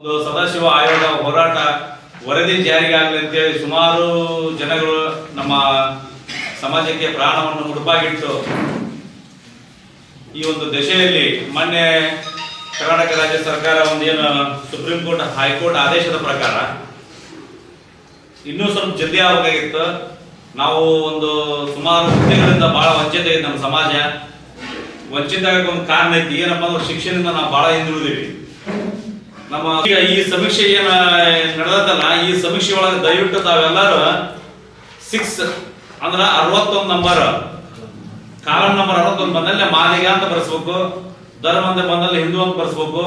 ಒಂದು ಸದಾಶಿವ ಆಯೋಗ ಹೋರಾಟ ವರದಿ ಜಾರಿಗೆ ಆಗಲಿ ಅಂತೇಳಿ ಸುಮಾರು ಜನಗಳು ನಮ್ಮ ಸಮಾಜಕ್ಕೆ ಪ್ರಾಣವನ್ನು ಮುಡುಪಾಗಿಟ್ಟು ಈ ಒಂದು ದಶೆಯಲ್ಲಿ ಮೊನ್ನೆ ಕರ್ನಾಟಕ ರಾಜ್ಯ ಸರ್ಕಾರ ಒಂದೇನು ಸುಪ್ರೀಂ ಕೋರ್ಟ್, ಹೈಕೋರ್ಟ್ ಆದೇಶದ ಪ್ರಕಾರ ಇನ್ನೂ ಸ್ವಲ್ಪ ಜಲ್ದಿ ಆಗಬೇಕಾಗಿತ್ತು. ನಾವು ಒಂದು ಸುಮಾರು ಹುದ್ದೆಗಳಿಂದ ಬಹಳ ವಂಚಿತ ಇದೆ ನಮ್ಮ ಸಮಾಜ. ವಂಚಿತ ಒಂದು ಕಾರಣ ಐತಿ. ಏನಪ್ಪ ಅಂದ್ರೆ ಶಿಕ್ಷಣದಿಂದ ನಾವು ಬಹಳ ಹಿಂದುಳಿದೀವಿ ನಮ್ಮ ಈಗ ಈ ಸಮೀಕ್ಷೆ ಏನ ನಡೆದಲ್ಲ ಈ ಸಮೀಕ್ಷೆ ಒಳಗೆ ದಯವಿಟ್ಟು ತಾವೆಲ್ಲರೂ ಸಿಕ್ಸ್ ಅಂದ್ರ ಅರವತ್ತೊಂದು ನಂಬರ್ ಕಾಲಂ ನಂಬರ್ ಅರವತ್ತೊಂದು ಬಂದಲ್ಲಿ ಮಾದಿಗ ಅಂತ ಬರ್ಸ್ಬೇಕು, ಧರ್ಮ ಅಂತ ಬಂದಲ್ಲಿ ಹಿಂದೂ ಅಂತ ಬರ್ಸ್ಬೇಕು,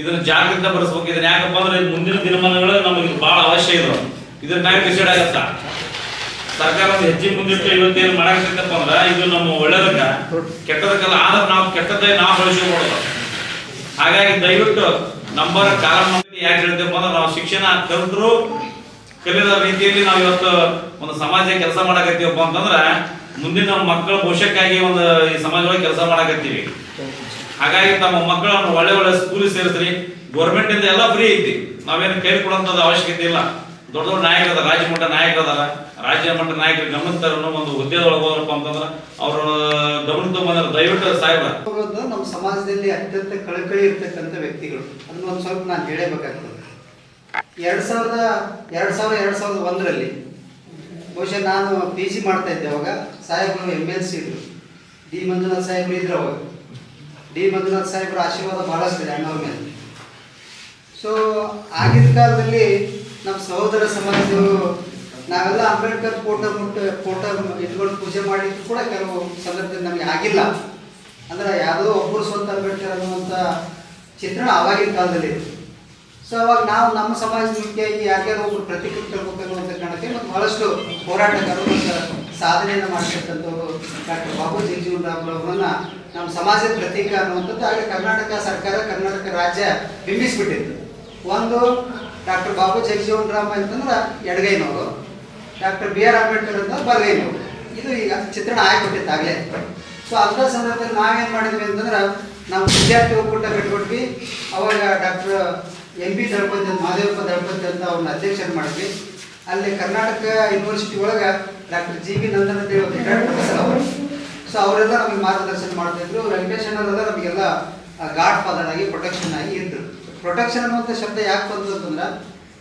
ಇದನ್ನ ಜಾಗೃತ ಬರ್ಸ್ಬೇಕು. ಇದನ್ನ ಯಾಕಪ್ಪ ಅಂದ್ರೆ ಮುಂದಿನ ದಿನಮಾನಗಳು ನಮಗೆ ಬಹಳ ಅವಶ್ಯ ಇದು. ಇದ್ರ ಮ್ಯಾಗ ಡಿಸೈಡ್ ಆಗತ್ತ. ಸರ್ಕಾರ ಹೆಜ್ಜೆ ಮುಂದಿಟ್ಟು ಇವತ್ತೇನು ಮಾಡಾಕತ್ತಪ್ಪ ಅಂದ್ರೆ ಇದು ನಮ್ಮ ಒಳ್ಳೇದಕ್ಕ. ಕೆಟ್ಟದಕ್ಕಲ್ಲ ಆದ್ರೆ ನಾವು ಕೆಟ್ಟದ್ದೇ ನಾವು ಬಳಸ್ಕೊಬೋದು ಹಾಗಾಗಿ ದಯವಿಟ್ಟು ನಂಬರ್ ಕಾರಣ ಯಾಕೆ ಹೇಳ್ತೇವೆ ಅಂದ್ರೆ ನಾವು ಶಿಕ್ಷಣ ಕಲಿತರು ಕಲಿದ ರೀತಿಯಲ್ಲಿ ನಾವು ಇವತ್ತು ಒಂದು ಸಮಾಜ ಕೆಲಸ ಮಾಡಕತ್ತೀವಪ್ಪ ಅಂತಂದ್ರ ಮುಂದಿನ ನಮ್ಮ ಮಕ್ಕಳ ಭವಿಷ್ಯಕ್ಕಾಗಿ ಒಂದು ಈ ಸಮಾಜದೊಳಗೆ ಕೆಲಸ ಮಾಡಕತ್ತೀವಿ. ಹಾಗಾಗಿ ತಮ್ಮ ಮಕ್ಕಳನ್ನು ಒಳ್ಳೆ ಒಳ್ಳೆ ಸ್ಕೂಲ್ ಸೇರಿಸ್ರಿ. ಗೌರ್ಮೆಂಟ್ ಇಂದ ಎಲ್ಲ ಫ್ರೀ ಐತಿ. ನಾವೇನು ಕೈ ಕೊಡುವಂತದ್ದು ಅವಶ್ಯಕತೆ ಇಲ್ಲ. ದೊಡ್ಡ ದೊಡ್ಡ ನಾಯಕರ ರಾಜ್ಯ ಮಟ್ಟ ನಾಯಕರ ಅದಾರ. ರಾಜ್ಯ ಮಟ್ಟ ನಾಯಕರು ಗಮನಿಸ್ತಾರ ಒಂದು ಹುದ್ದೆದೊಳಗೆ ಹೋದ್ರಪ್ಪ ಅಂತಂದ್ರ ಅವ್ರ ಗಮನ ಬಂದ್ರೆ ದಯವಿಟ್ಟು ಸಾಹೇಬ್ರ. ನಮ್ಮ ಸಮಾಜದಲ್ಲಿ ಅತ್ಯಂತ ಕಳಕಳಿ ಇರ್ತಕ್ಕಂಥ ವ್ಯಕ್ತಿಗಳು. ಅದನ್ನ ಒಂದು ಸ್ವಲ್ಪ ನಾನು ಹೇಳಬೇಕಾಗ್ತದೆ. ಎರಡು ಸಾವಿರದ, ಎರಡು ಸಾವಿರ, ಎರಡು ಸಾವಿರದ ಒಂದರಲ್ಲಿ ಬಹುಶಃ ನಾನು ಪಿ ಜಿ ಮಾಡ್ತಾ ಇದ್ದೆ ಅವಾಗ. ಸಾಹೇಬರು ಎಂ ಎಲ್ ಸಿ ಇದ್ರು. ಡಿ ಮಂಜುನಾಥ್ ಸಾಹೇಬರು ಇದ್ರು ಅವಾಗ. ಡಿ ಮಂಜುನಾಥ್ ಸಾಹೇಬರ ಆಶೀರ್ವಾದ ಬಹಳಷ್ಟು ಇದೆ ಅಣ್ಣವ್ರ ಮೇಲೆ. ಸೊ ಆಗಿನ ಕಾಲದಲ್ಲಿ ನಮ್ಮ ಸಹೋದರ ಸಮಾಜದವರು, ನಾವೆಲ್ಲ ಅಂಬೇಡ್ಕರ್ ಫೋಟೋ ಮುಟ್ಟು ಫೋಟೋ ಇಟ್ಕೊಂಡು ಪೂಜೆ ಮಾಡಿದ್ರು ಕೂಡ ಕೆಲವು ಸಂದರ್ಭದಲ್ಲಿ ನಮಗೆ ಆಗಿಲ್ಲ. ಅಂದ್ರೆ ಯಾವುದೋ ಒಬ್ಬರು ಸ್ವಂತ ಅಂಬೇಡ್ಕರ್ ಅನ್ನುವಂಥ ಚಿತ್ರಣ ಆವಾಗಿನ ಕಾಲದಲ್ಲಿ ಸೊ ಅವಾಗ ನಾವು ನಮ್ಮ ಸಮಾಜದ ಮುಖ್ಯವಾಗಿ ಯಾಕೆ ಒಬ್ಬರು ಪ್ರತಿಕ್ರಿಯೆ ತಗೋಬೇಕು ಅಂತ ಕಾರಣಕ್ಕೆ ಮತ್ತು ಬಹಳಷ್ಟು ಹೋರಾಟಗಾರರು ಸಾಧನೆಯನ್ನು ಮಾಡಿರ್ತಕ್ಕಂಥವ್ರು ಡಾಕ್ಟರ್ ಬಾಬು ಜಗಜೀವನ್ ರಾಮ್ ಅವರನ್ನ ನಮ್ಮ ಸಮಾಜದ ಪ್ರತೀಕ ಅನ್ನುವಂಥದ್ದು. ಹಾಗೆ ಕರ್ನಾಟಕ ಸರ್ಕಾರ, ಕರ್ನಾಟಕ ರಾಜ್ಯ ಬಿಂಬಿಸ್ಬಿಟ್ಟಿತ್ತು. ಒಂದು ಡಾಕ್ಟರ್ ಬಾಬು ಜಗಜೀವನ್ ರಾಮ್ ಅಂತಂದ್ರೆ ಎಡಗೈನವರು, ಡಾಕ್ಟರ್ ಬಿ ಆರ್ ಅಂಬೇಡ್ಕರ್ ಅಂತ ಬಲಗೈನವರು. ಇದು ಈಗ ಚಿತ್ರಣ ಆಗಿಬಿಟ್ಟಿತ್ತು ಆಗಲೇ ಸೊ ಅಂಥ ಸಂದರ್ಭದಲ್ಲಿ ನಾವೇನು ಮಾಡಿದ್ವಿ ಅಂತಂದ್ರೆ, ನಾವು ವಿದ್ಯಾರ್ಥಿ ಒಕ್ಕೂಟ ಕಟ್ಕೊಟ್ವಿ. ಅವಾಗ ಡಾಕ್ಟರ್ ಎಂ ಪಿ ದಳಪತಿ ಅಂತ ಮಹದೇವಪ್ಪ ದಳಪತಿ ಅಂತ ಅವ್ರನ್ನ ಅಧ್ಯಕ್ಷರು ಮಾಡಿದ್ವಿ. ಅಲ್ಲಿ ಕರ್ನಾಟಕ ಯೂನಿವರ್ಸಿಟಿ ಒಳಗೆ ಡಾಕ್ಟರ್ ಜಿ ಬಿ ನಂದನ್ ಅಂತ ಹೇಳಿ ಅವರು. ಸೊ ಅವರೆಲ್ಲ ನಮಗೆ ಮಾರ್ಗದರ್ಶನ ಮಾಡ್ತಿದ್ರು. ವೆಂಕಟೇಶ್ ಅಣ್ಣರೆಲ್ಲ ನಮಗೆಲ್ಲ ಗಾಡ್ ಫಾದರ್ ಆಗಿ ಪ್ರೊಟೆಕ್ಷನ್ ಆಗಿ ಇದ್ರು. ಪ್ರೊಟೆಕ್ಷನ್ ಅನ್ನುವಂಥ ಶಬ್ದ ಯಾಕೆ ಬಂತು ಅಂತಂದ್ರೆ,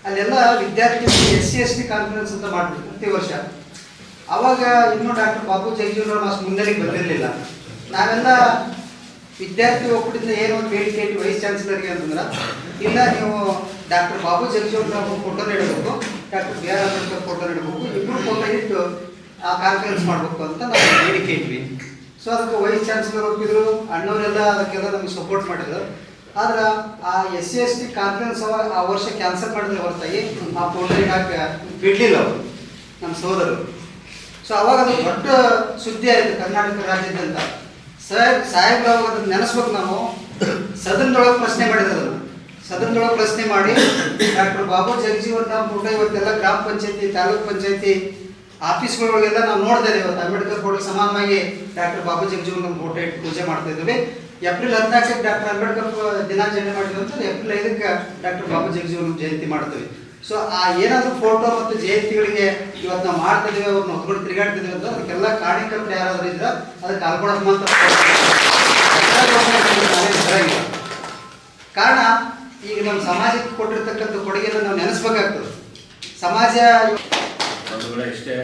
ಅಲ್ಲೆಲ್ಲ ವಿದ್ಯಾರ್ಥಿ S C S T conference ಅಂತ ಮಾಡ್ಬೇಕು ಪ್ರತಿ ವರ್ಷ. ಅವಾಗ ಇನ್ನೂ ಡಾಕ್ಟರ್ ಬಾಬು ಜಗಜೀವನರಾಮ್ ಅಷ್ಟು ಮುನ್ನೆಲೆಗೆ ಬಂದಿರಲಿಲ್ಲ. ನಾವೆಲ್ಲ ವಿದ್ಯಾರ್ಥಿ ಒಕ್ಕೂಟದಿಂದ ಏನು ಒಂದು ಹೇಳಿ ಇಟ್ಟು ವೈಸ್ ಚಾನ್ಸಲರ್ಗೆ ಅಂತಂದ್ರೆ, ಇಲ್ಲ ನೀವು ಡಾಕ್ಟರ್ ಬಾಬು ಜಗಜೀವನರಾಮ್ ಫೋಟೋ ಇಡಬೇಕು doctor B R Ambedkar photo ಇಡಬೇಕು ಇಬ್ಬರು ಫೋಟೋ ಇಟ್ಟು ಆ ಕಾನ್ಫರೆನ್ಸ್ ಮಾಡಬೇಕು ಅಂತ ನಾವು ಬೇಡಿಕೆ ಇಟ್ವಿ. ಸೊ ಅದಕ್ಕೆ ವೈಸ್ ಚಾನ್ಸಲರ್ ಒಪ್ಪಿದ್ರು ಅಣ್ಣವರೆಲ್ಲ ಅದಕ್ಕೆಲ್ಲ ನಮ್ಗೆ ಸಪೋರ್ಟ್ ಮಾಡಿದ್ರು. ಆದ್ರೆ ಆ S C S T conference ಆ ವರ್ಷ ಕ್ಯಾನ್ಸಲ್ ಮಾಡಿದ್ರೆ ಹೊರತಾಗಿ ಆ ಪೋಲ್ಟ್ರಿ ಹಾಕಿ ಬಿಡ್ಲಿಲ್ಲ ಅವರು ನಮ್ಮ ಸೋದರು ಸೊ ಅವಾಗ ಅದು ದೊಡ್ಡ ಸುದ್ದಿ ಆಯಿತು ಕರ್ನಾಟಕ ರಾಜ್ಯದಂತ ಸಾಹೇಬ್ ಸಾಹೇಬ್ರು ಅವಾಗ ಅದನ್ನ ನೆನೆಸ್ಬೇಕು ನಾವು. ಸದನದೊಳಗೆ ಪ್ರಶ್ನೆ ಮಾಡಿದ್ರು ಸದನದೊಳಗೆ ಪ್ರಶ್ನೆ ಮಾಡಿ, ಡಾಕ್ಟರ್ ಬಾಬು ಜಗಜೀವನ್ ರಾಮ್ ಇವತ್ತೆಲ್ಲ ಗ್ರಾಮ ಪಂಚಾಯತಿ, ತಾಲೂಕ್ ಪಂಚಾಯತಿ ಆಫೀಸ್ಗಳೊಳಗೆಲ್ಲ ನಾವು ನೋಡ್ತಾ ಇದ್ದೀವಿ. ಇವತ್ತು ಅಂಬೇಡ್ಕರ್ ಫೋಟೋ ಸಮಾನವಾಗಿ ಡಾಕ್ಟರ್ ಬಾಬು ಜಗಜೀವನ್ ಫೋಟೋ ಇಟ್ಟು ಪೂಜೆ ಮಾಡ್ತಾ ಇದ್ದೀವಿ. ಏಪ್ರಿಲ್ ಹದಿನಾಲ್ಕಕ್ಕೆ ಡಾಕ್ಟರ್ ಅಂಬೇಡ್ಕರ್ ದಿನಾಚರಣೆ ಮಾಡಿದಂತ ಏಪ್ರಿಲ್ ಐದಕ್ಕೆ ಡಾಕ್ಟರ್ ಬಾಬು ಜಗಜೀವನ್ ಜಯಂತಿ ಮಾಡ್ತೀವಿ. ಸೊ ಆ, ಏನಾದರೂ ಫೋಟೋ ಮತ್ತು ಜಯಂತಿಗಳಿಗೆ ಇವತ್ತು ನಾವು ಮಾಡ್ತಿದ್ದೀವಿ ಅವ್ರನ್ನ ಹೊತ್ಕೊಂಡು ತಿರುಗಾಡ್ತಿದ್ದೀವಿ ಅಂತ ಅದಕ್ಕೆಲ್ಲ ಕಾರ್ಯಕರ್ತರು ಯಾರಾದರೂ ಇದ್ರೆ ಅದಕ್ಕೆ ಅಲ್ಕೊಡಮ್ಮ ಮಾತ್ರ ಕಾರಣ, ಈಗ ನಮ್ಮ ಸಮಾಜಕ್ಕೆ ಕೊಟ್ಟಿರ್ತಕ್ಕಂಥ ಕೊಡುಗೆನ ನಾವು ನೆನೆಸ್ಬೇಕಾಗ್ತದೆ. ಸಮಾಜ ಇಷ್ಟೇ.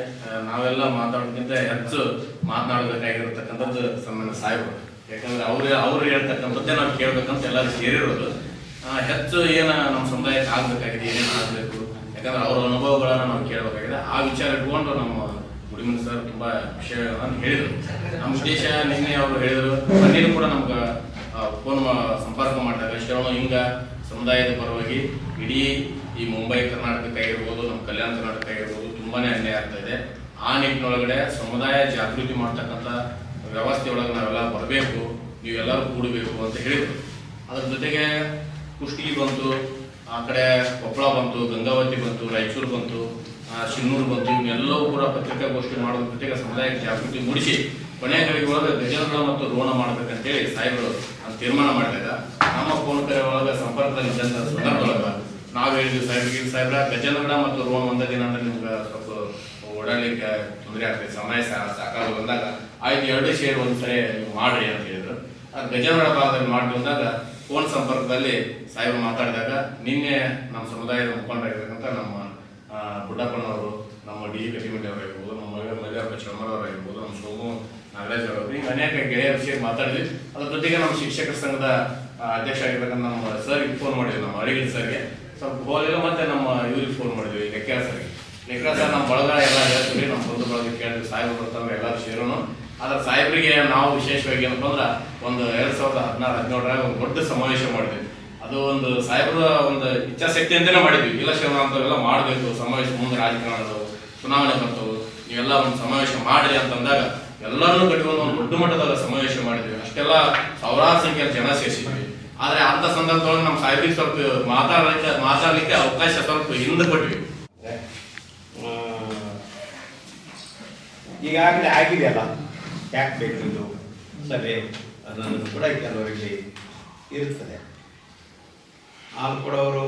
ನಾವೆಲ್ಲ ಮಾತಾಡೋದಕ್ಕಿಂತ ಹೆಚ್ಚು ಮಾತನಾಡಬೇಕಾಗಿರತಕ್ಕಂಥದ್ದು ಸಾಹೇಬರು. ಯಾಕಂದ್ರೆ ಅವ್ರು ಅವ್ರು ಹೇಳ್ತಕ್ಕಂಥದ್ದೇ ನಾವು ಕೇಳ್ಬೇಕಂತ ಎಲ್ಲರೂ ಸೇರಿರೋದು. ಹೆಚ್ಚು ಏನ ನಮ್ಮ ಸಮುದಾಯಕ್ಕೆ ಆಗ್ಬೇಕಾಗಿದೆ, ಏನೇನು ಆಗಬೇಕು? ಯಾಕಂದ್ರೆ ಅವ್ರ ಅನುಭವಗಳನ್ನ ನಾವು ಕೇಳಬೇಕಾಗಿದೆ. ಆ ವಿಚಾರ ಇಟ್ಕೊಂಡು ನಮ್ಮ ಗುಡಿಮನ್ ಸರ್ ತುಂಬಾ ವಿಷಯಗಳನ್ನು ಹೇಳಿದರು. ನಮ್ಮ ಉದ್ದೇಶ ನಿನ್ನೆ ಅವರು ಹೇಳಿದರು. ಮೊನ್ನೆನೂ ಕೂಡ ನಮ್ಗೆ ಫೋನ್ ಸಂಪರ್ಕ ಮಾಡಿದಾಗ ಶರಣು ಹಿಂಗ ಸಮುದಾಯದ ಪರವಾಗಿ ಇಡೀ ಈ ಮುಂಬೈ ಕರ್ನಾಟಕ ಆಗಿರ್ಬೋದು, ನಮ್ಮ ಕಲ್ಯಾಣ ಕರ್ನಾಟಕ ಆಗಿರ್ಬೋದು, ತುಂಬಾನೇ ಅನ್ಯಾಯ ಆಗ್ತಾ ಇದೆ. ಆ ನಿಟ್ಟಿನೊಳಗಡೆ ಸಮುದಾಯ ಜಾಗೃತಿ ಮಾಡ್ತಕ್ಕಂಥ ವ್ಯವಸ್ಥೆ ಒಳಗೆ ನಾವೆಲ್ಲ ಬರಬೇಕು ನೀವೆಲ್ಲರೂ ಕೂಡಬೇಕು ಅಂತ ಹೇಳಿದರು. ಅದ್ರ ಜೊತೆಗೆ ಕುಷ್ಟಗಿ ಬಂತು, ಆ ಕಡೆ ಕೊಪ್ಪಳ ಬಂತು, ಗಂಗಾವತಿ ಬಂತು, ರಾಯಚೂರು ಬಂತು ಚಿನ್ನೂರು ಬಂತು ಇವನ್ನೆಲ್ಲವೂ ಕೂಡ ಪತ್ರಿಕಾಗೋಷ್ಠಿ ಮಾಡೋದ್ರ ಜೊತೆಗೆ ಸಮುದಾಯಕ್ಕೆ ಜಾಗೃತಿ ಮೂಡಿಸಿ, ಕೊನೆಯ ಗಳಿಗೆ ಒಳಗೆ ಗಜೇಂದ್ರ ಮತ್ತು ರೋಣ ಮಾಡಬೇಕಂತೇಳಿ ಸಾಹೇಬರು ಅಂತ ತೀರ್ಮಾನ ಮಾಡಿದಾಗ ನಮ್ಮ ಫೋನ್ ಕರೆ ಒಳಗೆ ಸಂಪರ್ಕದಲ್ಲಿ ಇದ್ದಂಥ ಸಂದರ್ಭದೊಳಗ ನಾವು ಹೇಳಿದ್ವಿ ಸಾಹೇಬ್ರಿಗೆ "ಇಲ್ಲ ಸಾಹೇಬ್ರ ಗಜೇಂದ್ರ ಮತ್ತು ರೋಣ ಒಂದೇ ದಿನ ಅಂದ್ರೆ ನಿಮ್ಗೆ ಸ್ವಲ್ಪ ಓಡಾಡಲಿಕ್ಕೆ ತೊಂದರೆ ಆಗ್ತದೆ, ಸಮಯ ಸಾಕಾಗಿ ಬಂದಾಗ. ಆಯ್ತು, ಎರಡು ಶೇರ್ ಒಂದ್ಸರಿ ನೀವು ಮಾಡ್ರಿ ಅಂತ ಹೇಳಿದ್ರು. ಅದು ಗಜೇಂದ್ರ ಭಾಗದಲ್ಲಿ ಮಾಡಿ ಬಂದಾಗ ಫೋನ್ ಸಂಪರ್ಕದಲ್ಲಿ ಸಾಹೇಬರು ಮಾತಾಡಿದಾಗ ನಿನ್ನೆ ನಮ್ಮ ಸಮುದಾಯದ ಮುಖಂಡರಾಗಿರ್ತಕ್ಕಂಥ ನಮ್ಮ ಗುಡ್ಡಪ್ಪನವರು ನಮ್ಮ ಡಿ ಇ ಕಟ್ಟಿಮಂಡಿ ಅವರಾಗಿರ್ಬೋದು, ನಮ್ಮ ಮಲ್ಲಪ್ಪ ಅವರಾಗಿರ್ಬೋದು ನಮ್ಮ ಸೋಮು ನಾಗರಾಜ್ ಅವರು ಹಿಂಗೆ ಅನೇಕ ಗೆಳೆಯರ ವಿಷಯ ಮಾತಾಡಿದ್ವಿ. ಅದ್ರ ಜೊತೆಗೆ ನಮ್ಮ ಶಿಕ್ಷಕರ ಸಂಘದ ಅಧ್ಯಕ್ಷ ಆಗಿರ್ತಕ್ಕಂಥ ನಮ್ಮ ಸರ್ಗೆ ಫೋನ್ ಮಾಡಿದ್ವಿ, ನಮ್ಮ ಅಡಿಗೆ ಸರ್ಗೆ ಸ್ವಲ್ಪ ಹೋಲಿಲ್ಲ ಮತ್ತೆ ನಮ್ಮ ಇವ್ರಿಗೆ ಫೋನ್ ಮಾಡಿದ್ವಿ ಲೆಕ್ಕ ಸರ್ ಲೆಕ್ಕ ಸರ್ ನಮ್ಮ ಬಳಗ ಎಲ್ಲ ಹೇಳ್ತೀವಿ ನಮ್ಮ ಬಂಧು ಬಳಗ ಕೇಳಿದ್ವಿ ಸಾಹೇಬ್ ಬರ್ತಾವೆ ಎಲ್ಲರೂ ಸೇರೋನು ಆದ್ರೆ ಸಾಹೇಬರಿಗೆ ನಾವು ವಿಶೇಷವಾಗಿ ಏನಪ್ಪ ಅಂದ್ರೆ ಒಂದು ಎರಡ್ ಸಾವಿರದ ಹದಿನಾರು, ಹದಿನೇಳರಾಗ ಒಂದು ದೊಡ್ಡ ಸಮಾವೇಶ ಮಾಡಿದ್ವಿ. ಅದು ಒಂದು ಸಾಹೇಬರ ಒಂದು ಇಚ್ಛಾಶಕ್ತಿ ಅಂತಾನೆ ಮಾಡಿದ್ವಿ. ಇಲ್ಲ ಅಂತವೆಲ್ಲ ಮಾಡಬೇಕು, ಸಮಾವೇಶ ಮುಂದೆ ರಾಜಕಾರಣದವು ಚುನಾವಣೆ ಬರ್ತವು ಇವೆಲ್ಲ ಒಂದು ಸಮಾವೇಶ ಮಾಡ್ರಿ ಅಂತಂದಾಗ ಎಲ್ಲರನ್ನೂ ಕಟ್ಕೊಂಡು ಒಂದು ದೊಡ್ಡ ಮಟ್ಟದ ಸಮಾವೇಶ ಮಾಡಿದ್ವಿ. ಅಷ್ಟೆಲ್ಲ ಸಾವಿರಾರು ಸಂಖ್ಯೆಯಲ್ಲಿ ಜನ ಸೇರಿಸಿದ್ವಿ. ಆದ್ರೆ ಅಂತ ಸಂದರ್ಭದೊಳಗೆ ನಮ್ಮ ಸಾಹೇಬ್ರಿಗೆ ಸ್ವಲ್ಪ ಮಾತಾಡಲಿಕ್ಕೆ ಮಾತಾಡಲಿಕ್ಕೆ ಅವಕಾಶ ಸ್ವಲ್ಪ ಹಿಂದೆ ಕೊಟ್ವಿ. ಈಗಾಗಲೇ ಆಗಿದೆಯಲ್ಲ? ಯಾಕೆ ಬೇಕು ಇದು? ಸಭೆ ಅನ್ನೋದು ಕೂಡ ಕೆಲವರಿಗೆ ಇರುತ್ತದೆ. ಆಮೇಲೆ ಕೂಡ ಅವರು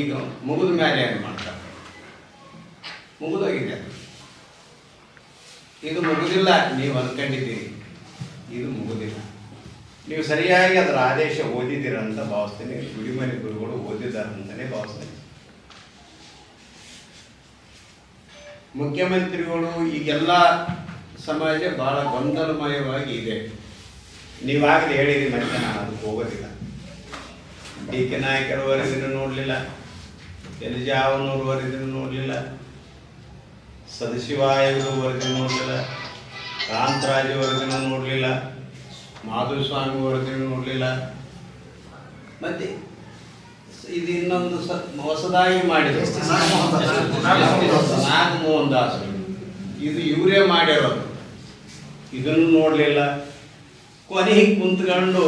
ಈಗ ಮುಗಿದ ಮೇಲೆ ಏನು ಮಾಡ್ತಾರೆ? ಮುಗಿದೋಗಿದೆ ಇದು ಮುಗುದಿಲ್ಲ, ನೀವು ಅಂದ್ಕೊಂಡಿದ್ದೀರಿ ಇದು ಮುಗುದಿಲ್ಲ. ನೀವು ಸರಿಯಾಗಿ ಅದರ ಆದೇಶ ಓದಿದ್ದೀರ ಅಂತ ಭಾವಿಸ್ತೇನೆ. ಗುಡಿಮನೆ ಗುರುಗಳು ಓದಿದ್ದಾರೆ ಅಂತಲೇ ಭಾವಿಸ್ತೇನೆ. ಮುಖ್ಯಮಂತ್ರಿಗಳು ಈಗೆಲ್ಲ ಸಮಾಜ ಬಹಳ ಗೊಂದಲಮಯವಾಗಿ ಇದೆ. ನೀವಾಗಲೇ ಹೇಳಿದ್ರಿ ಮತ್ತೆ ನಾನು ಅದಕ್ಕೆ ಹೋಗೋದಿಲ್ಲ. ಡಿ ಕೆ ನಾಯಕರವರೆಗೂ ನೋಡಲಿಲ್ಲ. ಎಲಿಜಾವನವ್ರ ವರದಿನೂ ನೋಡಲಿಲ್ಲ. ಸದಶಿವಾಯವರೆಗೂ ನೋಡಲಿಲ್ಲ. ಕಾಂತರಾಜವರೆಗೂ ನೋಡಲಿಲ್ಲ. ಮಾಧುಸ್ವಾಮಿ ವರದಿನೂ ನೋಡಲಿಲ್ಲ. ಮತ್ತೆ ಇದು ಇನ್ನೊಂದು ಸ ಹೊಸದಾಗಿ ಮಾಡಿದ್ರು. ನಾಗಮೋಹನ್ ದಾಸ್ ಇದು ಇವರೇ ಮಾಡಿರೋದು. ಇದನ್ನು ನೋಡಲಿಲ್ಲ. ಕೊನೆಗೆ ಕುಂತ್ಕೊಂಡು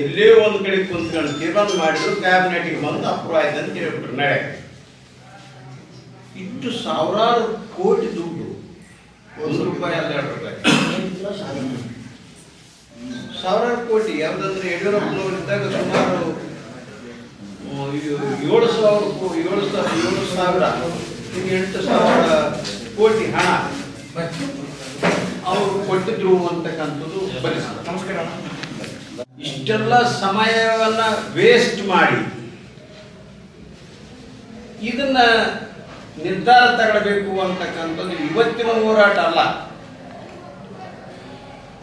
ಎಲ್ಲೇ ಒಂದು ಕಡೆ ಕುಂತ್ಕೊಂಡು ತೀರ್ಮಾನ ಮಾಡಿದ್ರು ಕ್ಯಾಬಿನೆಟ್ಗೆ ಬಂದು ಅಪ್ರೂವ್ ಆಯ್ತು ಅಂತ ಹೇಳ್ಬಿಟ್ರು ನಡೆ. ಇಷ್ಟು ಸಾವಿರಾರು ಕೋಟಿ ದುಡ್ಡು. ಒಂದು ರೂಪಾಯಿ ಅಲ್ಲ ಎರಡು ರೂಪಾಯಿ. ಸಾವಿರಾರು ಕೋಟಿ ಯಾವ್ದಂದ್ರೆ ಯಡಿಯೂರಪ್ಪನವರಿದ್ದಾಗ ಸುಮಾರು ಏಳು ಸಾವಿರ ಏಳು ಸಾವಿರ ಏಳು ಸಾವಿರ ಎಂಟು ಸಾವಿರ ಕೋಟಿ ಹಣ. ಕೊಟ್ಟಿದ್ರು ಅಂತಕ್ಕಂಥದ್ದು ಪರಿಸ್ಥಿತಿ ನಮಸ್ಕಾರ. ಇಷ್ಟೆಲ್ಲ ಸಮಯವನ್ನ ವೇಸ್ಟ್ ಮಾಡಿ ಇದನ್ನ ನಿರ್ಧಾರ ತಗೊಳ್ಬೇಕು ಅಂತಕ್ಕಂಥದ್ದು ಇವತ್ತಿನ ಹೋರಾಟ ಅಲ್ಲ.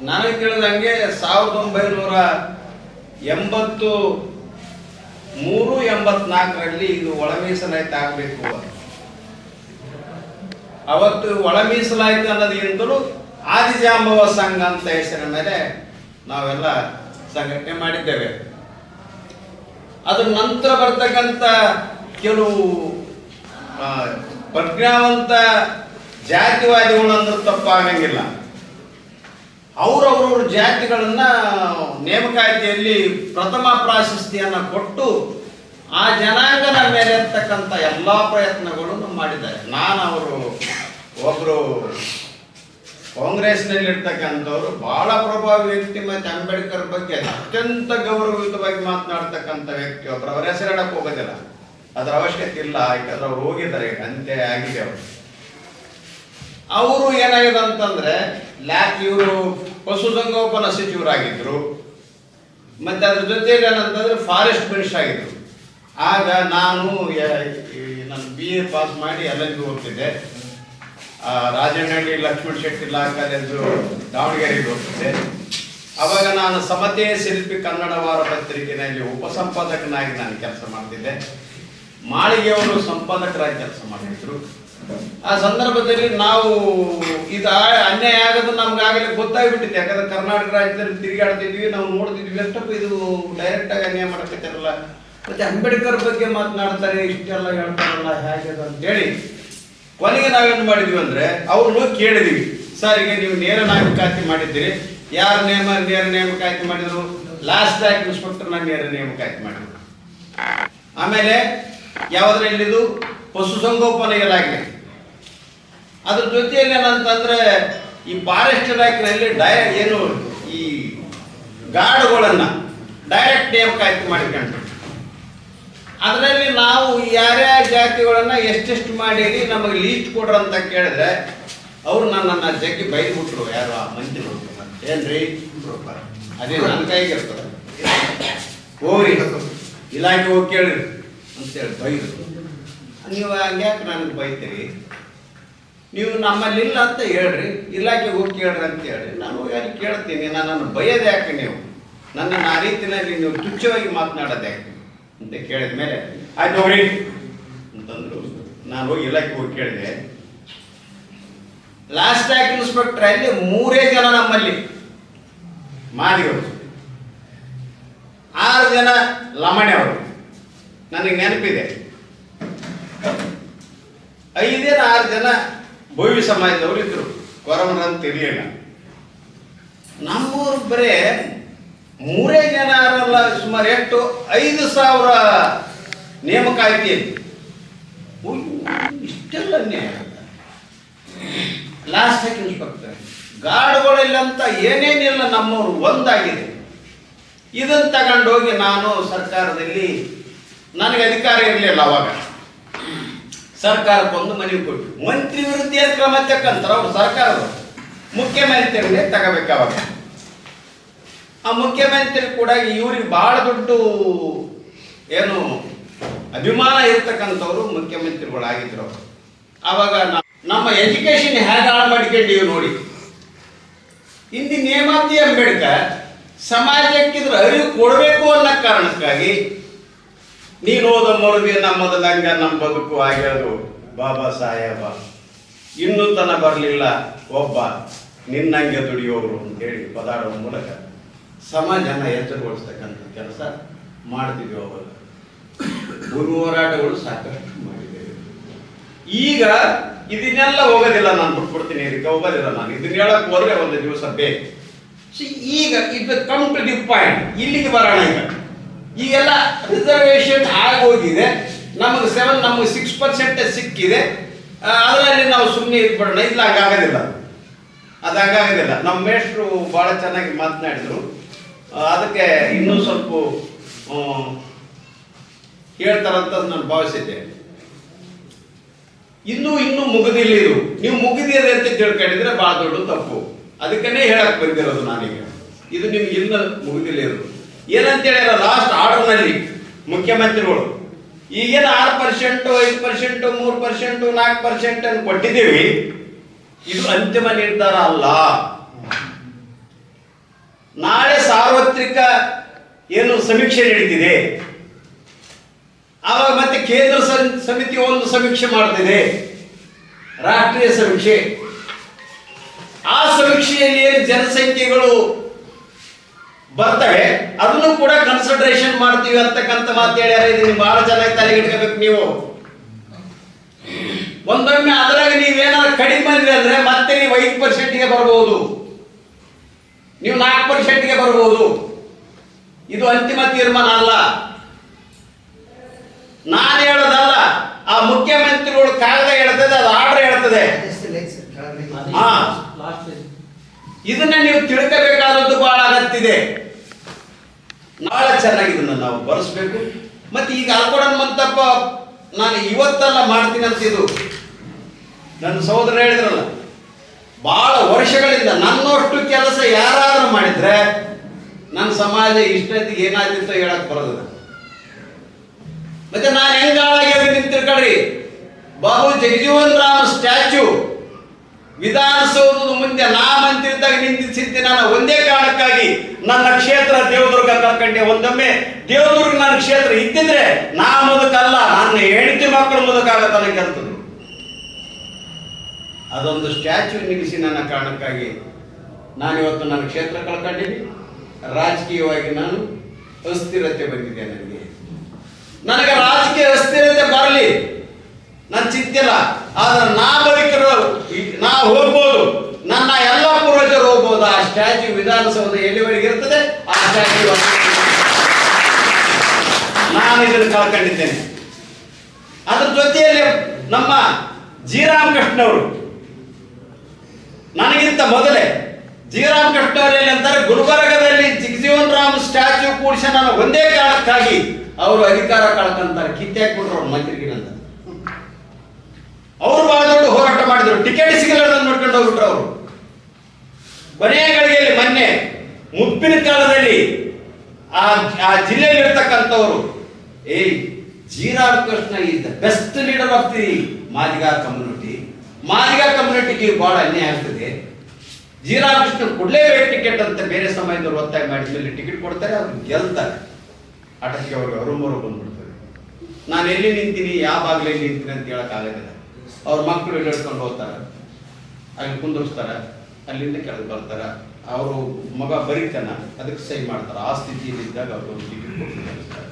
ನನಗೆ ತಿಳಿದಂಗೆ ಸಾವಿರದ ಒಂಬೈನೂರ ಎಂಬತ್ತು ಮೂರು ಎಂಬತ್ನಾಲ್ಕರಲ್ಲಿ ಇದು ಒಳ ಆಗಬೇಕು ಅವತ್ತು ಒಳ ಮೀಸಲಾತಿ ಅನ್ನೋದಕ್ಕಿಂತಲೂ ಆದಿಜಾಂಬವ ಸಂಘ ಅಂತ ಹೆಸರಿನ ಮೇಲೆ ನಾವೆಲ್ಲ ಸಂಘಟನೆ ಮಾಡಿದ್ದೇವೆ. ಅದ್ರ ನಂತರ ಬರ್ತಕ್ಕಂಥ ಕೆಲವು ಪ್ರಜ್ಞಾವಂತ ಜಾತಿವಾದಿಗಳು ಅಂದ್ರೆ ತಪ್ಪಾಗಂಗಿಲ್ಲ. ಅವರವ್ರವ್ರ ಜಾತಿಗಳನ್ನ ನೇಮಕಾತಿಯಲ್ಲಿ ಪ್ರಥಮ ಪ್ರಾಶಸ್ತಿಯನ್ನು ಕೊಟ್ಟು ಆ ಜನಾಂಗದ ಮೇಲೆ ಇರ್ತಕ್ಕಂಥ ಎಲ್ಲ ಪ್ರಯತ್ನಗಳನ್ನು ಮಾಡಿದ್ದಾರೆ. ನಾನು ಅವರು ಒಬ್ಬರು ಕಾಂಗ್ರೆಸ್ನಲ್ಲಿರ್ತಕ್ಕಂಥವ್ರು ಬಹಳ ಪ್ರಭಾವಿ ವ್ಯಕ್ತಿ ಮತ್ತು ಅಂಬೇಡ್ಕರ್ ಬಗ್ಗೆ ಅತ್ಯಂತ ಗೌರವಯುತವಾಗಿ ಮಾತನಾಡ್ತಕ್ಕಂಥ ವ್ಯಕ್ತಿ ಒಬ್ಬರು ಅವರ ಹೆಸರಿಡಕ್ಕೆ ಹೋಗೋದಿಲ್ಲ. ಅದರ ಅವಶ್ಯಕತೆ ಇಲ್ಲ. ಯಾಕಂದ್ರೆ ಅವ್ರು ಹೋಗಿದ್ದಾರೆ, ಅಂತ್ಯ ಆಗಿದೆ ಅವರು. ಅವರು ಏನಾಗಿದೆ ಅಂತಂದ್ರೆ ಲ್ಯಾಕ್ ಇವರು ಪಶುಸಂಗೋಪನಾ ಸಚಿವರಾಗಿದ್ರು. ಮತ್ತೆ ಅದ್ರ ಜೊತೆಯಲ್ಲಿ ಏನಂತಂದ್ರೆ ಫಾರೆಸ್ಟ್ ಮಿನಿಸ್ಟರ್ ಆಗಿದ್ರು. ಆಗ ನಾನು ನಾನು ಬಿ ಎ ಪಾಸ್ ಮಾಡಿ ಎಲ್ ಓದ್ತಿದ್ದೆ. ರಾಜನಹಳ್ಳಿ ಲಕ್ಷ್ಮಣ್ ಶೆಟ್ಟಿ ಲಾ ದಾವಣಗೆರೆಗೆ ಹೋಗ್ತಿದ್ದೆ ಅವಾಗ ನಾನು ಸಮತೆ ಶಿಲ್ಪಿ ಕನ್ನಡ ವಾರ ಪತ್ರಿಕೆಯಲ್ಲಿ ಉಪಸಂಪಾದಕನಾಗಿ ನಾನು ಕೆಲಸ ಮಾಡ್ತಿದ್ದೆ. ಮಾಳಿಗೆಯವರು ಸಂಪಾದಕರಾಗಿ ಕೆಲಸ ಮಾಡಿದ್ರು. ಆ ಸಂದರ್ಭದಲ್ಲಿ ನಾವು ಇದು ಅನ್ಯಾಯ ಆಗೋದು ನಮ್ಗಾಗಲೇ ಗೊತ್ತಾಗ್ಬಿಟ್ಟಿದೆ ಯಾಕಂದ್ರೆ ಕರ್ನಾಟಕ ರಾಜ್ಯದಲ್ಲಿ ತಿರುಗಾಡ್ತಿದ್ವಿ ನಾವು ನೋಡ್ತಿದ್ವಿ ಎಷ್ಟಪ್ಪ ಇದು ಡೈರೆಕ್ಟ್ ಆಗಿ ಅನ್ಯಾಯ ಮಾಡಕತ್ತಿರಲ್ಲ. ಮತ್ತೆ ಅಂಬೇಡ್ಕರ್ ಬಗ್ಗೆ ಮಾತನಾಡ್ತಾರೆ, ಇಷ್ಟೆಲ್ಲ ಹೇಳ್ತಾರಲ್ಲ, ಹೇಗೆ ಅಂತ ಅಂತೇಳಿ ಕೊನೆಗೆ ನಾವೇನು ಮಾಡಿದ್ವಿ ಅಂದ್ರೆ ಅವ್ರನ್ನು ಕೇಳಿದೀವಿ. ಸರ್, ಈಗ ನೀವು ನೇರ ನೇಮಕಾತಿ ಮಾಡಿದ್ದೀರಿ. ಯಾರು ನೇಮ, ನೇರ ನೇಮಕಾತಿ ಮಾಡಿದ್ರು? ಲಾಸ್ಟ್ ಬ್ಯಾಕ್ ಇನ್ಸ್ಪೆಕ್ಟರ್ನ ನೇರ ನೇಮಕಾತಿ ಮಾಡಿದ್ರು. ಆಮೇಲೆ ಯಾವುದ್ರಲ್ಲಿದು ಪಶುಸಂಗೋಪನೆ ಇಲಾಖೆ. ಅದ್ರ ಜೊತೆಯಲ್ಲಿ ಏನಂತಂದ್ರೆ, ಈ ಫಾರೆಸ್ಟ್ ಇಲಾಖೆಯಲ್ಲಿ ಡೈ ಏನು ಈ ಗಾರ್ಡ್ಗಳನ್ನು ಡೈರೆಕ್ಟ್ ನೇಮಕಾತಿ ಮಾಡಿಕೊಂಡು ಅದರಲ್ಲಿ ನಾವು ಯಾರ್ಯಾರ ಜಾತಿಗಳನ್ನ ಎಷ್ಟೆಷ್ಟು ಮಾಡೀರಿ ನಮಗೆ ಲೀಸ್ಟ್ ಕೊಡ್ರಿ ಅಂತ ಕೇಳಿದ್ರೆ ಅವ್ರು ನನ್ನನ್ನು ಜಗ್ಗಿ ಬೈದ್ಬಿಟ್ರು. ಯಾರು ಆ ಮಂತ್ರಿಗಳು ಏನ್ರಿ? ಅದೇ ನನ್ನ ಕೈಗೆ ಹೋಗ್ರಿ. ಇಲಾಖೆ ಹೋಗಿ ಕೇಳ್ರಿ ಅಂತೇಳಿ ಬೈದ್ರು. ನೀವು ಹಂಗ್ಯಾಕೆ ನನಗೆ ಬೈತೀರಿ? ನೀವು ನಮ್ಮಲ್ಲಿ ಇಲ್ಲ ಅಂತ ಹೇಳ್ರಿ. ಇಲಾಖೆಗೆ ಹೋಗಿ ಕೇಳ್ರಿ ಅಂತ ಹೇಳಿ ನಾನು ಹೋಗಿ ಕೇಳ್ತೀನಿ. ನನ್ನನ್ನು ಬೈಯೋದು ಯಾಕೆ ನೀವು? ನನ್ನನ್ನು ಆ ರೀತಿಯಲ್ಲಿ ನೀವು ತುಚ್ಛವಾಗಿ ಮಾತನಾಡೋದು ಯಾಕೆ? ಅಂತ ಕೇಳಿದ ಮೇಲೆ, ಆಯ್ತು ಹೋಗ್ರಿ ಅಂತಂದ್ರು ನಾನು ಹೋಗಿ ಇಲಾಖೆ ಹೋಗಿ ಕೇಳಿದೆ. ಲಾಸ್ಟ್ ಆಗಿ ಇನ್ಸ್ಪೆಕ್ಟರ್ ಅಲ್ಲಿ ಮೂರೇ ಜನ ನಮ್ಮಲ್ಲಿ ಮಾದಿಗಳು ಆರು ಜನ ಲಮಣೆಯವರು. ನನಗೆ ನೆನಪಿದೆ. ಐದೇನ ಆರು ಜನ ಭೋವಿ ಸಮಾಜದವರು ಇದ್ರು. ಕೊರವನಂತ ಇರಲಿಲ್ಲ ನಮ್ಮೂರು ಬರೇ ಮೂರೇ ಜನ ಅಲ್ಲ ಸುಮಾರು ಎಷ್ಟು ಐದು ಸಾವಿರ ನೇಮಕಾತಿ. ಇಷ್ಟೆಲ್ಲ ಲಾಸ್ಟ್ ಇನ್ಸ್ಪೆಕ್ಟರ್ ಗಾರ್ಡ್ಗಳಿಲ್ಲಂತ ಏನೇನಿಲ್ಲ, ನಮ್ಮವರು ಒಂದಾಗಿದೆ. ಇದನ್ನು ತಗೊಂಡೋಗಿ ನಾನು ಸರ್ಕಾರದಲ್ಲಿ, ನನಗೆ ಅಧಿಕಾರ ಇರಲಿಲ್ಲ ಅವಾಗ. ಸರ್ಕಾರಕ್ಕೊಂದು ಮನವಿ ಕೊಟ್ಟು. ಮಂತ್ರಿ ವಿರುದ್ಧ ಕ್ರಮ ತಕ್ಕಂತಾರೆ ಅವರು ಸರ್ಕಾರದವರು. ಮುಖ್ಯಮಂತ್ರಿಗಳೇ ತಗೋಬೇಕು ಅವಾಗ. ಆ ಮುಖ್ಯಮಂತ್ರಿ ಕೂಡ ಇವ್ರಿಗೆ ಬಹಳ ದೊಡ್ಡ ಏನು ಅಭಿಮಾನ ಇರ್ತಕ್ಕಂಥವ್ರು ಮುಖ್ಯಮಂತ್ರಿಗಳಾಗಿದ್ರು. ಅವಾಗ ನಮ್ಮ ಎಜುಕೇಶನ್ ಹೇಗೆ ಹಾಳು ಮಾಡ್ಕೊಂಡಿವಿ ನೋಡಿ. ಇಂದಿ ನೇಮಾತಿ ಅಂಬೇಡ್ಕರ್ ಸಮಾಜಕ್ಕೆ ಇದ್ರ ಅರಿವು ಕೊಡಬೇಕು ಅನ್ನೋ ಕಾರಣಕ್ಕಾಗಿ ನೀನು ಓದ ಮರುದಿ ನಮ್ಮದಲ್ಲಂಗ ನಮ್ಮ ಬದುಕು ಆಗ್ಯೋದು ಬಾಬಾ ಸಾಹೇಬ, ಇನ್ನೂ ತನ ಬರಲಿಲ್ಲ ಒಬ್ಬ, ನಿನ್ನಂಗೆ ದುಡಿಯೋರು ಅಂತೇಳಿ ಪದಾಡುವ ಮೂಲಕ. ಸಮಾಜನ ಎಚ್ಚರಗೊಳಿಸ್ತಕ್ಕಂಥ ಕೆಲಸ ಮಾಡ್ತಿದ್ವಿ ಅವಾಗ. ಗುರು ಹೋರಾಟಗಳು ಸಾಕಷ್ಟು ಮಾಡಿದ್ದೇವೆ ಈಗ ಇದನ್ನೆಲ್ಲ ಹೋಗೋದಿಲ್ಲ ನಾನು ಬಿಟ್ಬಿಡ್ತೀನಿ, ಇದಕ್ಕೆ ಹೋಗೋದಿಲ್ಲ ನಾನು. ಇದನ್ನ ಹೇಳಕ್ ಹೋದ್ರೆ ಒಂದು ದಿವಸ ಬೇಕು. ಈಗ ಇದು ಕಮ್ ಟು ದಿ ಪಾಯಿಂಟ್ ಇಲ್ಲಿಗೆ ಬರೋಣ ಈಗ. ಈಗೆಲ್ಲ ರಿಸರ್ವೇಶನ್ ಆಗೋಗಿದೆ. ನಮಗೆ ಸೆವೆನ್ ನಮಗೆ ಸಿಕ್ಸ್ ಪರ್ಸೆಂಟ್ ಸಿಕ್ಕಿದೆ. ಅದರಲ್ಲಿ ನಾವು ಸುಮ್ಮನೆ ಇದ್ಬಿಡೋಣ. ಇಲ್ಲ ಹಂಗಾಗೋದಿಲ್ಲ ಅದು ಹಂಗಾಗೋದಿಲ್ಲ ನಮ್ಮ ಮೇಷ್ಟ್ರು ಭಾಳ ಚೆನ್ನಾಗಿ ಮಾತನಾಡಿದ್ರು. ಅದಕ್ಕೆ ಇನ್ನೂ ಸ್ವಲ್ಪ ಹೇಳ್ತಾರಂತ ನಾನು ಭಾವಿಸಿದ್ದೆ. ಇನ್ನೂ ಇನ್ನೂ ಮುಗಿದಿಲ್ಲ ಇದು. ನೀವು ಮುಗಿದಿದೆ ಅಂತ ತಿಳ್ಕೊಂಡಿದ್ರೆ ಭಾಳ ದೊಡ್ಡ ತಪ್ಪು. ಅದಕ್ಕನೇ ಹೇಳಕ್ ಬಂದಿರೋದು ನಾನೀಗ. ಇದು ನಿಮ್ಗೆ ಇನ್ನೂ ಮುಗಿದಿಲ್ಲ ಇರೋದು ಏನಂತ ಹೇಳ್ಯಾರ ಲಾಸ್ಟ್ ಆರ್ಡರ್ನಲ್ಲಿ ಮುಖ್ಯಮಂತ್ರಿಗಳು ಈಗೇನು ಆರು ಪರ್ಸೆಂಟು ಐದು ಪರ್ಸೆಂಟು ಮೂರು ಪರ್ಸೆಂಟು ನಾಲ್ಕು ಪರ್ಸೆಂಟ್ ಅಂತ ಕೊಟ್ಟಿದ್ದೀವಿ. ಇದು ಅಂತಿಮ ನಿರ್ಧಾರ ಅಲ್ಲ. ನಾಳೆ ಸಾರ್ವತ್ರಿಕ ಏನು ಸಮೀಕ್ಷೆ ನಡೀತಿದೆ. ಆವಾಗ ಮತ್ತೆ ಕೇಂದ್ರ ಸಮಿತಿ ಒಂದು ಸಮೀಕ್ಷೆ ಮಾಡ್ತಿದೆ. ರಾಷ್ಟ್ರೀಯ ಸಮೀಕ್ಷೆ. ಆ ಸಮೀಕ್ಷೆಯಲ್ಲಿ ಏನು ಜನಸಂಖ್ಯೆಗಳು ಬರ್ತವೆ, ಅದನ್ನು ಕೂಡ ಕನ್ಸಿಡರೇಷನ್ ಮಾಡ್ತೀವಿ ಅಂತಕ್ಕಂಥ ಮಾತು ನೀವು ಬಹಳ ಚೆನ್ನಾಗಿ ತಲೆಗಿಟ್ಕೋಬೇಕು ನೀವು. ಒಂದೊಮ್ಮೆ ಅದರಾಗ ನೀವೇನಾದ್ರು ಕಡಿಮೆ ಬಂದ್ರಿ ಅಂದ್ರೆ ಮತ್ತೆ ನೀವು ಐದು ಪರ್ಸೆಂಟ್ಗೆ ಬರ್ಬೋದು. ನೀವು ನಾಲ್ಕು ಪರ್ಸೆಂಟ್ಗೆ ಬರಬಹುದು ಇದು ಅಂತಿಮ ತೀರ್ಮಾನ ಅಲ್ಲ. ನಾನು ಹೇಳೋದಲ್ಲ, ಆ ಮುಖ್ಯಮಂತ್ರಿಗಳು ಕಾಗದ ಹೇಳ್ತದೆ, ಅದು ಆರ್ಡರ್ ಹೇಳ್ತದೆ. ಇದನ್ನ ನೀವು ತಿಳ್ಕೋಬೇಕಾದದ್ದು ಬಹಳ ಅಗತ್ಯ ಬಹಳ ಚೆನ್ನಾಗಿ ಇದನ್ನ ನಾವು ಬರೆಸ್ಬೇಕು. ಮತ್ತೆ ಈಗ ಅಲ್ಕೊಡನ್ ಮಂತಪ್ಪ ನಾನು ಇವತ್ತಲ್ಲ ಮಾಡ್ತೀನಿ ಅಂತ ಇದು. ನನ್ನ ಸಹೋದರ ಹೇಳಿದ್ರಲ್ಲ ಬಹಳ ವರ್ಷಗಳಿಂದ ನನ್ನಷ್ಟು ಕೆಲಸ ಯಾರಾದ್ರೂ ಮಾಡಿದ್ರೆ ನನ್ನ ಸಮಾಜ ಇಷ್ಟೊತ್ತಿಗೆ ಏನಾಯ್ತಿತ್ತು ಹೇಳಕ್ ಬರೋದಿಲ್ಲ. ಮತ್ತೆ ನಾನು ಹೆಂಗ ಹಾಳಾಗ್ಯಾವ ನಿಂತ ತಿಳ್ಕೊಳ್ರಿ. ಬಾಬು ಜಗಜೀವನ್ ರಾಮ್ ಸ್ಟ್ಯಾಚ್ಯೂ ವಿಧಾನಸೌಧದ ಮುಂದೆ ನಾ ಮಂತ್ರಿದ್ದಾಗ ನಿಂತಿಸಿದ್ದೆ ನಾನು ಒಂದೇ ಕಾರಣಕ್ಕಾಗಿ ನನ್ನ ಕ್ಷೇತ್ರ ದೇವದುರ್ಗ ಕರ್ಕಂಡೆ ಒಂದೊಮ್ಮೆ ದೇವದುರ್ಗ ನನ್ನ ಕ್ಷೇತ್ರ ಇದ್ದಿದ್ರೆ ನಾ ಮುದುಕಲ್ಲ, ನನ್ನ ಹೆಂಡತಿ ಮಕ್ಕಳು ಮುದುಕಾಗತ್ತ ನನಗೆ ಅದೊಂದು ಸ್ಟ್ಯಾಚ್ಯೂ ನಿಲ್ಲಿಸಿ ನನ್ನ ಕಾರಣಕ್ಕಾಗಿ ನಾನು ಇವತ್ತು ನನ್ನ ಕ್ಷೇತ್ರ ಕಳ್ಕೊಂಡಿದ್ದೀನಿ. ರಾಜಕೀಯವಾಗಿ ನಾನು ಅಸ್ಥಿರತೆ ಬಂದಿದೆ ನನಗೆ. ನನಗೆ ರಾಜಕೀಯ ಅಸ್ಥಿರತೆ ಬರಲಿ. ನನ್ನ ಚಿಂತಿಲ್ಲ. ಆದ್ರೆ ನಾ ಬದುಕಿರೋ ನಾ ಹೋಗ್ಬೋದು. ನನ್ನ ಎಲ್ಲ ಪೂರ್ವಜರು ಹೋಗ್ಬೋದು. ಆ ಸ್ಟ್ಯಾಚ್ಯೂ ವಿಧಾನಸೌಧ ಎಲ್ಲಿವರೆಗೆ ಇರ್ತದೆ? ಆ ಸ್ಟ್ಯಾಚ್ಯೂ ನಾನು ಇದನ್ನು ಕಳ್ಕೊಂಡಿದ್ದೇನೆ. ಅದ್ರ ಜೊತೆಯಲ್ಲಿ ನಮ್ಮ ಜಿ ರಾಮಕೃಷ್ಣವರು ನನಗಿಂತ ಮೊದಲೇ ಜೀರಾಮ್ ಕೃಷ್ಣವರಲ್ಲಿ ಅಂತಾರೆ ಗುಲ್ಬರ್ಗದಲ್ಲಿ ಜಿಗ್ಜೀವನ್ ರಾಮ್ ಸ್ಟ್ಯಾಚ್ಯೂ ಕೂಡಿಸಿ ನಾನು ಒಂದೇ ಕಾರಣಕ್ಕಾಗಿ ಅವರು ಅಧಿಕಾರ ಕಳ್ಕೊಂತಾರೆ. ಕಿತ್ತಾಕ್ಬಿಟ್ರು ಅವ್ರ ಮಂತ್ರಿಗಿರಂತ ಅವ್ರು ಬಹಳ ದೊಡ್ಡ ಹೋರಾಟ ಮಾಡಿದ್ರು. ಟಿಕೆಟ್ ಸಿಗಲ್ಲ ನೋಡ್ಕೊಂಡು ಹೋಗ್ಬಿಟ್ರು ಅವರು. ಕೊನೆಯ ಗಳಿಗೆಯಲ್ಲಿ ಮೊನ್ನೆ ಮುಪ್ಪಿನ ಕಾಲದಲ್ಲಿ ಆ ಆ ಜಿಲ್ಲೆಯಲ್ಲಿ ಇರ್ತಕ್ಕಂಥವ್ರು, ಏಯ್, Jeeram Krishna is the best leader of the Madiga community. Madiga ಕಮ್ಯುನಿಟಿಗೆ ಬಹಳ ಅನ್ಯಾಯ ಆಗ್ತದೆ. ಜೀರಾ ಕೃಷ್ಣ ಕೊಡ್ಲೇಬೇಕು ಟಿಕೆಟ್ ಅಂತ ಬೇರೆ ಸಮಯದವ್ರು ಒತ್ತಾಯ ಮಾಡಿದ ಮೇಲೆ ಟಿಕೆಟ್ ಕೊಡ್ತಾರೆ, ಅವ್ರು ಗೆಲ್ತಾರೆ. ಆಟಕ್ಕೆ ಅವ್ರಿಗೆ ಅರುಮರು ಬಂದ್ಬಿಡ್ತಾರೆ. ನಾನು ಎಲ್ಲಿ ನಿಂತೀನಿ, ಯಾವ ಬಾಗಿಲಲ್ಲಿ ನಿಂತೀನಿ ಅಂತ ಹೇಳಕ್ ಆಗೋದಿಲ್ಲ. ಅವ್ರ ಮಕ್ಕಳು ಹಿಡ್ಕೊಂಡು ಹೋಗ್ತಾರೆ. ಅಲ್ಲಿ ಕುಂದಿರ್ಸ್ತಾರ, ಅಲ್ಲಿಂದ ಕೆಳಗೆ ಬರ್ತಾರೆ. ಅವರು ಮಗ ಬರೀತಾನ, ಅದಕ್ಕೆ ಸಹಿ ಮಾಡ್ತಾರೆ. ಆ ಸ್ಥಿತಿಯಲ್ಲಿ ಇದ್ದಾಗ ಅವ್ರು ಟಿಕೆಟ್ ಕಳಿಸ್ತಾರೆ.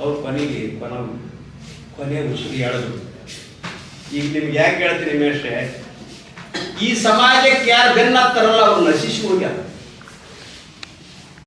ಅವ್ರು ಕೊನೆಗೆ ಕೊನೆ ಕೊನೆ ಉಸಿರು ಎಳೆದ್ರು. ಈಗ ನಿಮ್ಗೆ ಯಾಕೆ ಹೇಳ್ತೀನಿ ಮೇಷ್ರೆ ಈ ಸಮಾಜಕ್ಕೆ ಯಾರು ಬೆನ್ನಾಗ್ತಾರಲ್ಲ ಅವ್ರು ನಶಿಸಿ ಹೋಗ್ಯಾರ